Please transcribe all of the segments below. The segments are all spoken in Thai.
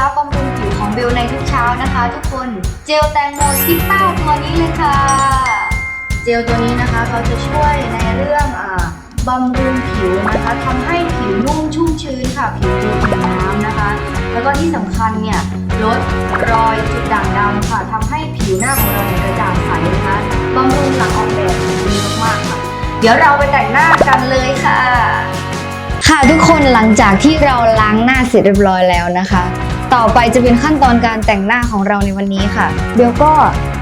ลับบำรุงผิวของเบลในทุกเช้านะคะ ทุกคนเจลแตงโมซิต้าตัวนี้เลยค่ะ เจลตัวนี้นะคะเขาจะช่วยในเรื่องอาบำรุงผิวนะคะทำให้ผิวนุ่มชุ่มชื้นค่ะ ผิวดูเป็นน้ำนะคะ แล้วก็ที่สำคัญเนี่ยลดรอยจุดด่างดำค่ะทำให้ผิวหน้าของเราเนี่ยกระจ่างใสนะคะบำรุงหลังออกแบบดีมากค่ะ เดี๋ยวเราไปแต่งหน้ากันเลยค่ะ ค่ะทุกคนหลังจากที่เราล้างหน้าเสร็จเรียบร้อยแล้วนะคะ ต่อไปจะเป็นขั้นตอนการแต่งหน้าของเราในวันนี้ค่ะ เบลก็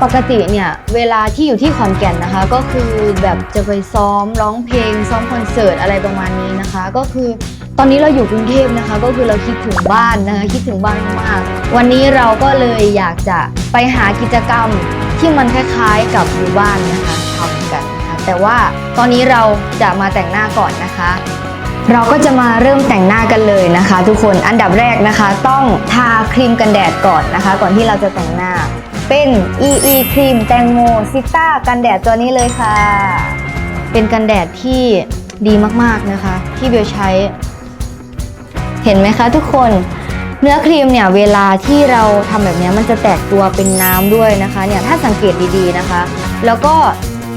ปกติเนี่ยเวลาที่อยู่ที่ขอนแก่นนะคะ ก็คือแบบจะไปซ้อมร้องเพลง ซ้อมคอนเสิร์ตอะไรประมาณนี้นะคะ ก็คือตอนนี้เราอยู่กรุงเทพนะคะ ก็คือเราคิดถึงบ้านนะคะคิดถึงบ้านมากวันนี้เราก็เลยอยากจะไปหากิจกรรมที่มันคล้ายๆกับอยู่บ้านนะคะทำกันนะคะแต่ว่าตอนนี้เราจะมาแต่งหน้าก่อนนะคะ เราก็จะมาเริ่มแต่งหน้ากันเลยนะคะ ทุกคนอันดับแรกนะคะ ต้องทาครีมกันแดดก่อนนะคะ ก่อนที่เราจะแต่งหน้า เป็น EE ครีมแตงโมซิต้ากันแดดตัวนี้เลยค่ะ เป็นกันแดดที่ดีมากๆนะคะ ที่เบลใช้ เห็นไหมคะทุกคนเนื้อครีมเนี่ยเวลาที่เราทำแบบนี้มันจะแตกตัวเป็นน้ำด้วยนะคะเนี่ยถ้าสังเกตดีๆนะคะ แล้วก็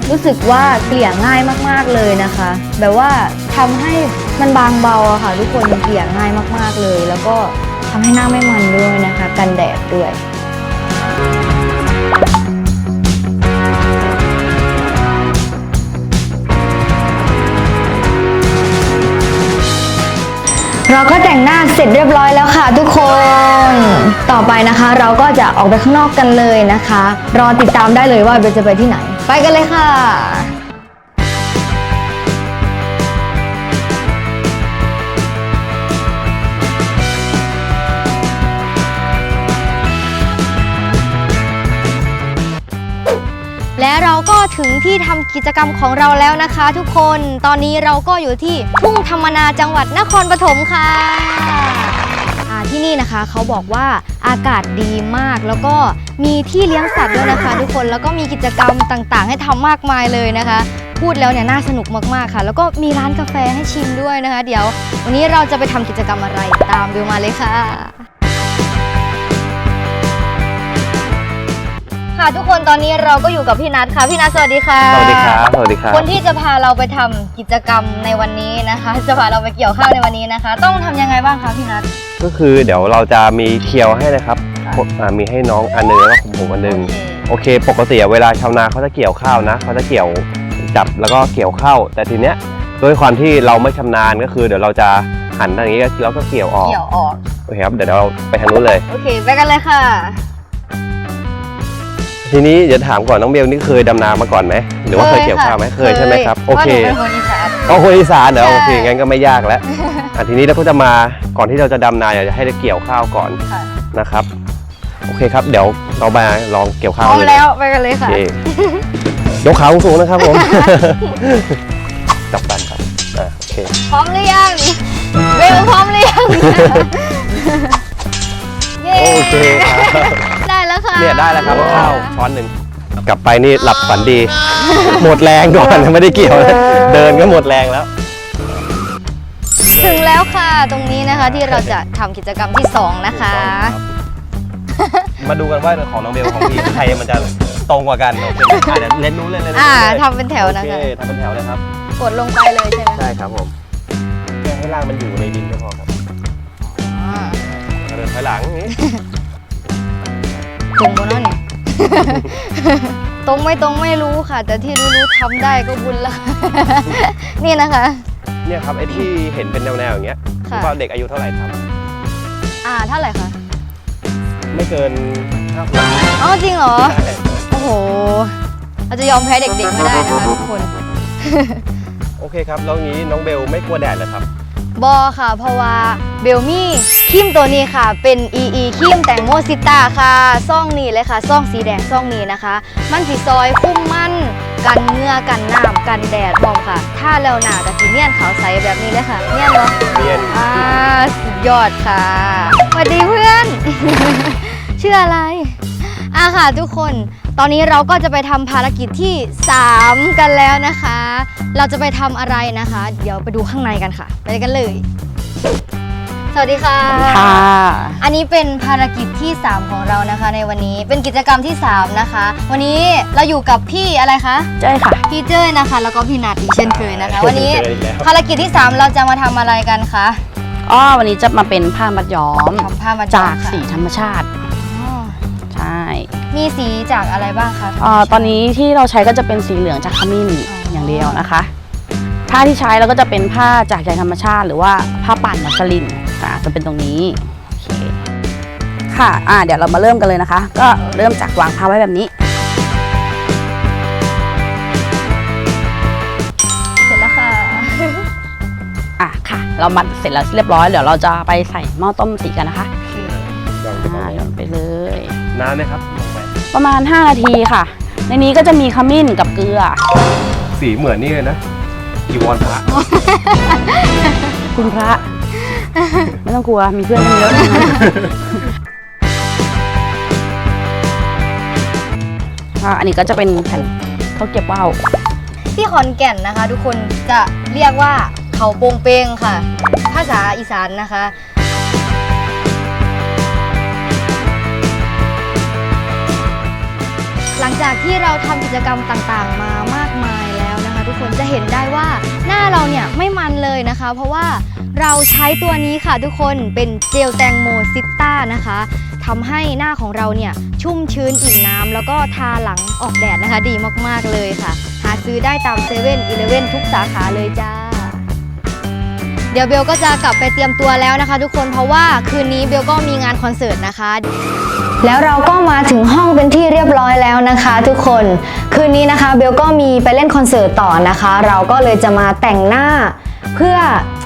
รู้สึกว่าเกลี่ยง่ายมากๆเลยนะคะ แบบว่าทำให้ มันบางเบาอะค่ะ ทุกคนเกลี่ยง่ายมากๆเลย แล้วก็ทำให้หน้าไม่มันด้วยนะคะ กันแดดด้วยเราก็แต่งหน้าเสร็จเรียบร้อยแล้วค่ะทุกคน ต่อไปนะคะ เราก็จะออกไปข้างนอกกันเลยนะคะ รอติดตามได้เลยว่าเบลจะไปที่ไหน ไปกันเลยค่ะ และเราก็ถึงที่ทำกิจกรรมของเราแล้วนะคะ ทุกคนตอนนี้เราก็อยู่ที่ทุ่งธรรมนาจังหวัดนครปฐมค่ะอ่าที่นี่นะคะเขาบอกว่าอากาศดีมากแล้วก็มีที่เลี้ยงสัตว์ด้วยนะคะ ทุกคนแล้วก็มีกิจกรรมต่างๆ ให้ทำมากมายเลยนะคะ พูดแล้วเนี่ยน่าสนุกมากๆค่ะ แล้วก็มีร้านกาแฟให้ชิมด้วยนะคะ เดี๋ยว วันนี้เราจะไปทำกิจกรรมอะไรตามวิวมาเลยค่ะ ค่ะ ทุกคนตอนนี้เราก็อยู่กับพี่นัทค่ะพี่นัทสวัสดีค่ะ สวัสดีครับ สวัสดีครับ คนที่จะพาเราไปทำกิจกรรมในวันนี้นะคะ จะพาเราไปเกี่ยวข้าวในวันนี้นะคะ ต้องทำยังไงบ้างคะพี่นัทก็คือเดี๋ยวเราจะมีเคียวให้นะครับอ่ามีให้น้องอันหนึงแล้วก็ของผมอันหนึง โอเค ปกติอะเวลาชาวนาเขาจะเกี่ยวข้าวนะเขาจะเกี่ยวจับแล้วก็เกี่ยวข้าวแต่ทีเนี้ยด้วยความที่เราไม่ชำนาญก็คือ เดี๋ยวเราจะหันทางนี้แล้วก็เกี่ยวออกเกี่ยวออกโอเคครับเดี๋ยวเราไปทางนู้นเลย โอเคไปกันเลยค่ะ ทีนี้เดี๋ยวถามก่อนน้องเบลนี่เคยดำนามาก่อนไหมหรือว่าเคยเกี่ยวข้าวไหมเคยใช่ไหมครับโอเคพราะหนูเป็นคนอีสานอ๋อคนอีสานเดี๋ยวใช่ โอเคงั้นก็ไม่ยากแล้วอะทีนี้เราก็จะมาก่อนที่เราจะดำนาอยากจะให้ได้เกี่ยวข้าวก่อนค่ะนะครับโอเคครับ เดี๋ยวเรามาลองเกี่ยวพข้าวร้อมเลยแล้วไปกันเลยโอค่ะเคยกขาสูงๆนะครับผม จับกันครับอ่าโอเค พร้อมหรือยังเบลพร้อมหรือยัง เนี่ยได้แล้วครับข้าวช้อนหนึ่งกลับไปนี่หลับฝันดี หมดแรงก่อนไม่ได้เกี่ยวนะเดินก็หมดแรงแล้ว ถึงแล้วค่ะตรงนี้นะคะที่เราจะทำกิจกรรมที่ 2 นะคะ มาดูกันว่าของน้องเบลของพี่ใครมันจะตรงกว่ากันโอเคไหมอะเดี๋ยวเล่นนู้นเล่นเล่นอ่าเล่นทำเป็นแถวนะคะโอเคทำเป็นแถวเลยครับ กดลงไปเลยใช่ไหมใช่ครับผมแค่ให้ล่างมันอยู่ในดินก็พอครับอ่าเดินถอยหลังอย่างนี้ ตรงบนนั่นตรงไม่ตรงไม่รู้ค่ะ แต่ที่รู้รู้ทำได้ก็บุญละนี่นะคะ เนี่ยครับไอ้ที่เห็นเป็นแนวๆอย่างเงี้ยค่ะ ว่าเด็กอายุเท่าไหร่ทอ่าเท่าไหร่คะำไม่เกินห้าขวบอ๋อจริงเหรอโอ้โห เราจะยอมแพ้เด็กๆไม่ได้นะคะทุกคน โอเคครับแล้วงี้น้องเบลไม่กลัวแดดเหรอครับ บอค่ะ เพราะว่าเบลมี่ครีมตัวนี้ค่ะ เป็น EE ครีมแตงโมซิต้าค่ะซ่องนี้เลยค่ะซ่องสีแดงซ่องนี้นะคะ มันสีซอยคุ้มมันกันเหงื่อกันน้ำกันแดดพร้อมค่ะ ถ้าแล้วหนากับสีเนียนขาวใสแบบนี้เลยค่ะเนียนเนาะเรียนอ่าสุดยอดค่ะสวัสดีเพื่อน ชื่ออะไรอะค่ะทุกคน ตอนนี้เราก็จะไปทำภารกิจที่ 3 กันแล้วนะคะ เราจะไปทำอะไรนะคะ เดี๋ยวไปดูข้างในกันค่ะ ไปกันเลย สวัสดีค่ะ ค่ะ อันนี้เป็นภารกิจที่ 3 ของเรานะคะ ในวันนี้เป็นกิจกรรมที่ 3 นะคะ วันนี้เราอยู่กับพี่อะไรคะ เจ้ยค่ะ พี่เจ้ยนะคะ แล้วก็พี่นัทอีกเช่นเคยนะคะ วันนี้เจออีกแล้ว ภารกิจที่ 3 เราจะมาทำอะไรกันคะอ๋อวันนี้จะมาเป็นผ้ามัดย้อมทำผ้ามาจากค่ะ สีธรรมชาติอ๋อใช่ มีสีจากอะไรบ้างคะเอ่อตอนนี้ที่เราใช้ก็จะเป็นสีเหลืองจากขมิ้นอย่างเดียวนะคะ ผ้าที่ใช้เราก็จะเป็นผ้าจากใยธรรมชาติ หรือว่าผ้าปั่นมัสลินอ่าจะเป็นตรงนี้โอเคค่ะอ่าเดี๋ยวเรามาเริ่มกันเลยนะคะ ก็เริ่มจากวางผ้าไว้แบบนี้ เสร็จแล้วค่ะ อะค่ะ เรามัดเสร็จแล้วเรียบร้อยเดี๋ยวเราจะไปใส่หม้อต้มสีกันนะคะลองไปอ่าโยนไปเลย นานไหมครับลงไปประมาณ 5 นาทีค่ะ ในนี้ก็จะมีขมิ้นกับเกลือ สีเหมือนนี่เลยนะอีวอนพระคุณพระ ไม่ต้องกลัวมีเพื่อนตั้งเยอะอะอันนี้ก็จะเป็นแผ่นข้าวเกรี๊ยวว่าวที่ขอนแก่นนะคะ ทุกคนจะเรียกว่าเขาโปงเปงค่ะ ภาษาอีสานนะคะ หลังจากที่เราทำกิจกรรมต่างๆ มามากมายแล้วนะคะ ทุกคนจะเห็นได้ว่าหน้าเราเนี่ยไม่มันเลยนะคะ เพราะว่าเราใช้ตัวนี้ค่ะทุกคนเป็นเจลแตงโมซิต้านะคะทำให้หน้าของเราเนี่ยชุ่มชื้นอิ่มน้ำแล้วก็ทาหลังออกแดดนะคะ ดีมากๆเลยค่ะ หาซื้อได้ตามเซเว่นอีเลเว่นทุกสาขาเลยจ้า เดี๋ยวเบลก็จะกลับไปเตรียมตัวแล้วนะคะ ทุกคนเพราะว่าคืนนี้เบลก็มีงานคอนเสิร์ตนะคะ แล้วเราก็มาถึงห้องเป็นที่เรียบร้อยแล้วนะคะ ทุกคนคืนนี้นะคะเบลก็มีไปเล่นคอนเสิร์ตต่อนะคะ เราก็เลยจะมาแต่งหน้าเพื่อ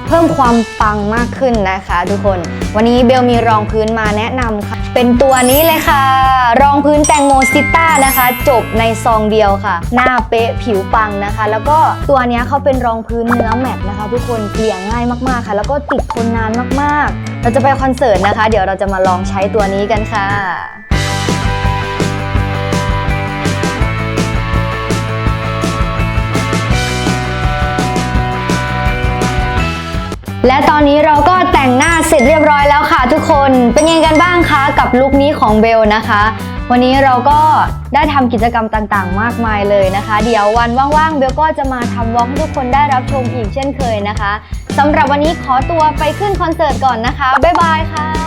เพิ่มความปังมากขึ้นนะคะ ทุกคน วันนี้เบลมีรองพื้นมาแนะนำค่ะ เป็นตัวนี้เลยค่ะ รองพื้นแตงโมซิต้านะคะ จบในซองเดียวค่ะ หน้าเป๊ะผิวปังนะคะ แล้วก็ตัวนี้เขาเป็นรองพื้นเนื้อแมตต์นะคะ ทุกคนเกลี่ยง่ายมากๆค่ะ แล้วก็ติดทนนานมากๆ เราจะไปคอนเสิร์ตนะคะ เดี๋ยวเราจะมาลองใช้ตัวนี้กันค่ะ และตอนนี้เราก็แต่งหน้าเสร็จเรียบร้อยแล้วค่ะทุกคน เป็นยังไงกันบ้างคะกับลุคนี้ของเบลนะคะ วันนี้เราก็ได้ทำกิจกรรมต่างๆ มากมายเลยนะคะ เดี๋ยววันว่างๆ เบลก็จะมาทำวอล์กให้ทุกคนได้รับชมอีกเช่นเคยนะคะสำหรับวันนี้ขอตัวไปขึ้นคอนเสิร์ตก่อนนะคะ บ๊ายบายค่ะ